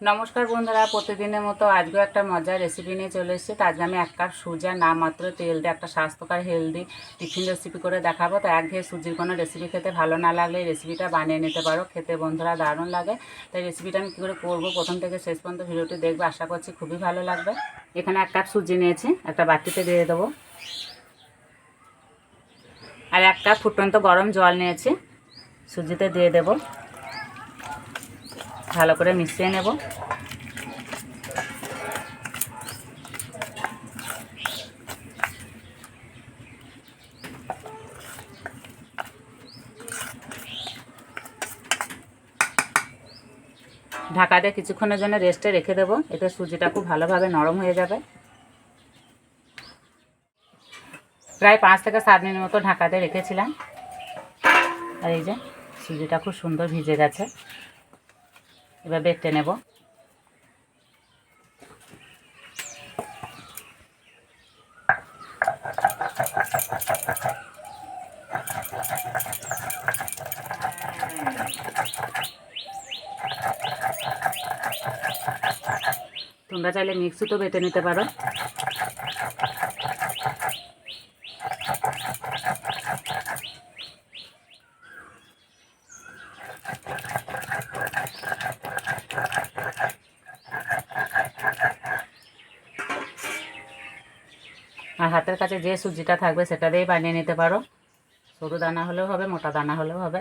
নমস্কার বন্ধুরা, প্রতিদিনের মতো আজকেও একটা মজার রেসিপি নিয়ে চলে এসেছি। তো আজকে আমি এক কাপ সুজি আর নামমাত্র তেল দিয়ে একটা স্বাস্থ্যকর হেলদি টিফিন রেসিপি করে দেখাবো। তো একঘেয়ে সুজির কোনো রেসিপি খেতে ভালো না লাগলে রেসিপিটা বানিয়ে নিতে পারো। খেতে বন্ধুরা দারুণ লাগে। তাই রেসিপিটা আমি কী করে করব? প্রথম থেকে শেষ পর্যন্ত ভিডিওটি দেখবে, আশা করছি খুবই ভালো লাগবে। এখানে এক কাপ সুজি নিয়েছি, একটা বাটিতে দিয়ে দেবো। আর এক কাপ ফুটন্ত গরম জল নিয়েছি, সুজিতে দিয়ে দেবো। ভালো করে মিশিয়ে নেব। ঢাকা দিয়ে কিছুক্ষণের জন্য রেস্টে রেখে দেবো। এতে সুজিটা খুব ভালোভাবে নরম হয়ে যাবে। প্রায় পাঁচ থেকে সাত মিনিট মতো ঢাকাতে রেখেছিলাম। আর এই যে সুজিটা খুব সুন্দর ভিজে গেছে। এবার বেটে নেব। তোমরা চাইলে তো বেটে নিতে পারো। আর হাতের কাছে যে সুজিটা থাকবে সেটা দিয়েই বানিয়ে নিতে পারো। সরু দানা হলেও হবে, মোটা দানা হলেও হবে।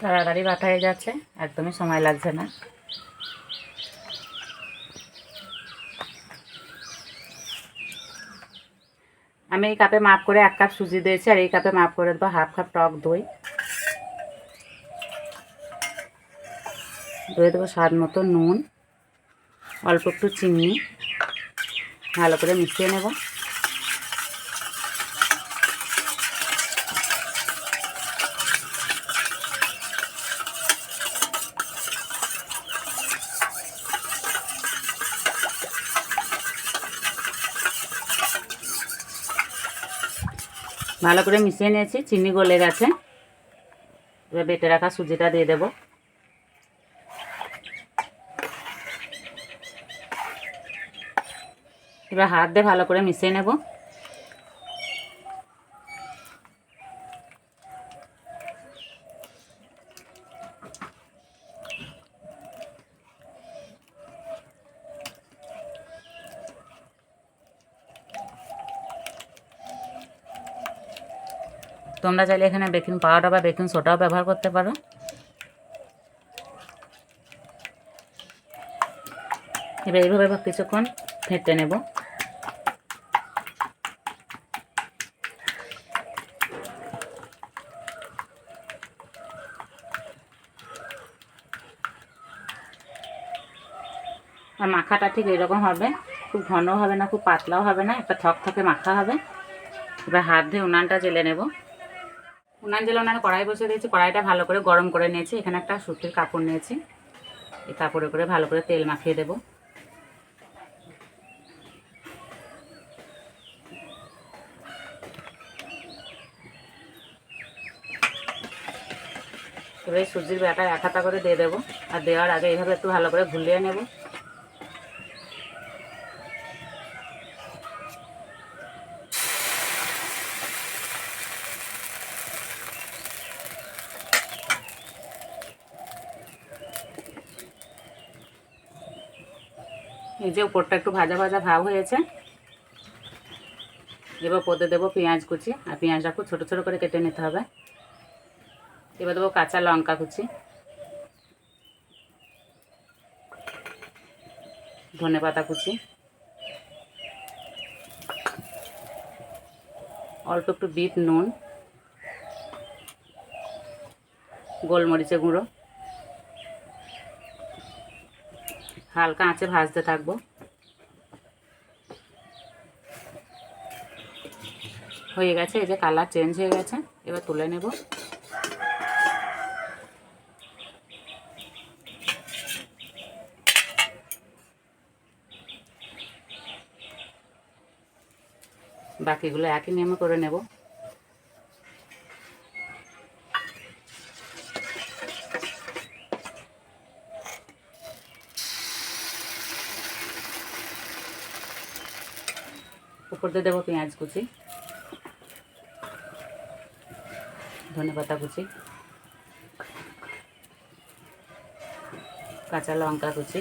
তাড়াতাড়ি বাটা হয়ে যাচ্ছে, একদমই সময় লাগছে না। আমি এই কাপে মাপ করে এক কাপ সুজি দিয়েছি আর এই কাপে মাপ করে দেবো হাফ কাপ টক দই। দই দেবো স্বাদ মতো নুন, অল্প একটু চিনি, ভালো করে মিশিয়ে নেব। ভালো করে মিশিয়ে নিয়েছি, চিনি গলে গেছে। এবার বেটে রাখা সুজিটা দিয়ে দেব। এবার হাত দিয়ে ভালো করে মিশিয়ে নেব। তোমরা চাইলে এখানে বেকিং পাউডার বা বেকিং সোডাও ব্যবহার করতে পারো। এবার এইভাবে কিছুক্ষণ ফেটে নেব। আর মাখাটা ঠিক এরকম হবে, খুব ঘন হবে না, খুব পাতলাও হবে না, একটা থকথকে মাখা হবে। এবার হাত দিয়ে উনানটা জেলে নেব। উনান জেলে উনানে কড়াই বসে দিয়েছি, কড়াইটা ভালো করে গরম করে নিয়েছি। এখানে একটা সুতির কাপড় নিয়েছি। এই কাপড়ে করে ভালো করে তেল মাখিয়ে দেব। এবার সুজির ব্যাটা এক হাতা করে দিয়ে দেবো। আর দেওয়ার আগে এইভাবে একটু ভালো করে ভুলিয়ে নেব। এই যে উপরটা একটু ভাজা ভাজা ভাব হয়েছে। এবার পদে দেবো পেঁয়াজ কুচি, আর পেঁয়াজটা খুব ছোটো ছোটো করে কেটে নিতে হবে। এবার দেবো কাঁচা লঙ্কা কুচি। ধনে পাতা কুচি। অল্প একটু বিট নুন। গোলমরিচের গুঁড়ো। হালকা আঁচে ভাজতে থাকব। হয়ে গেছে, এই যে কালার চেঞ্জ হয়ে গেছে, এবার তুলে নেব। বাকিগুলো একই নিয়মে করে নেব। উপর দিয়ে দেবো পেঁয়াজ কুচি। ধনে পাতা কুচি। কাঁচা লঙ্কা কুচি।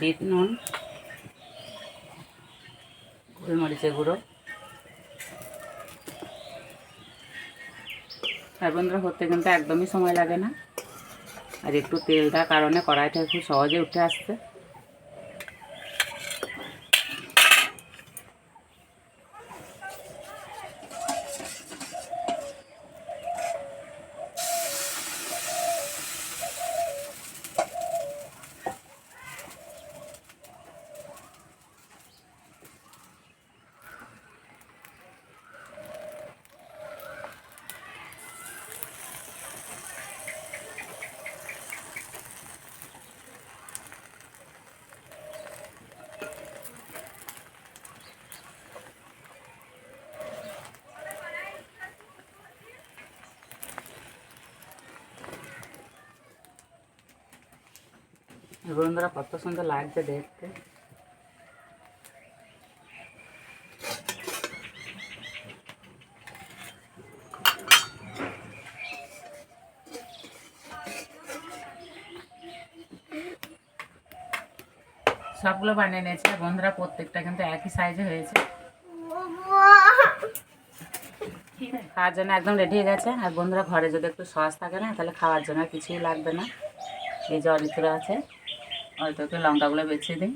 বিট নুন। গোলমরিচের গুঁড়ো। আর বন্ধুরা হতে কিন্তু একদমই সময় লাগে না। আর একটু তেল কারণে কড়াইটা খুব সহজে উঠে আসছে। বন্ধুরা কত সুন্দর লাগছে দেখতে। সবগুলো বানিয়ে নিয়েছে। বন্ধুরা, প্রত্যেকটা কিন্তু একই সাইজে হয়েছে। খাওয়ার জন্য একদম রেডি হয়ে গেছে। আর বন্ধুরা, ঘরে যদি একটু সস থাকে না, তাহলে খাওয়ার জন্য কিছুই লাগবে না। এই অরিত্র আছে। অরিত্রকে লঙ্কাগুলো বেছে দিই।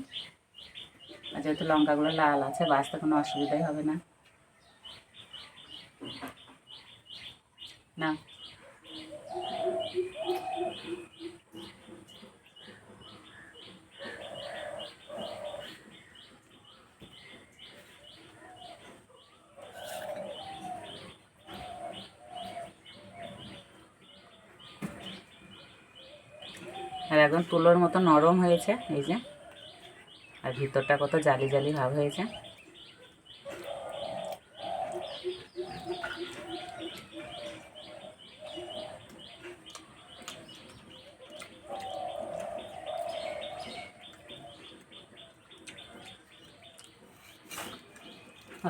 আর যেহেতু লঙ্কাগুলো লাল আছে, বাঁচতে কোনো অসুবিধাই হবে না। না। আর একদম তুলোর মতো নরম হয়েছে, এই যে। আর ভিতরটা কত জালি জালি ভাব হয়েছে।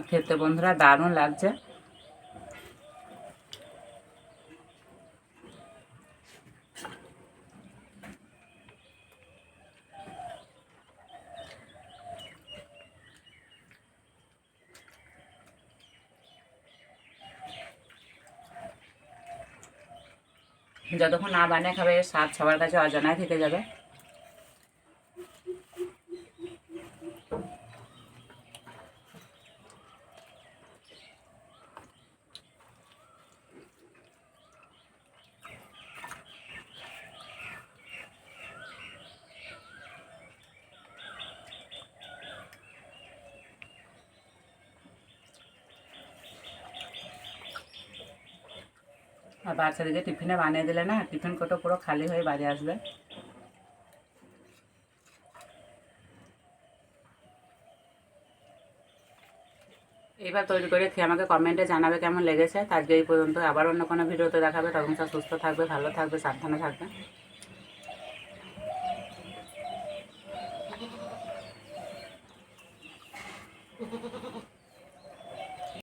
খেতে বন্ধুরা দারুণ লাগছে। যতক্ষণ না বানিয়ে খাবে স্বাদ সবার কাছে অজানায় থেকে যাবে। আর বাচ্চাদেরকে টিফিনে বানিয়ে দিলে না, টিফিন কোটো পুরো খালি হয়ে বাড়ি আসবে। এইবার তৈরি করে খেয়ে আমাকে কমেন্টে জানাবে কেমন লেগেছে। আজকে এই পর্যন্ত আবার অন্য কোনো ভিডিওতে দেখাবে। তখন সুস্থ থাকবে, ভালো থাকবে, সাবধানে থাকবে।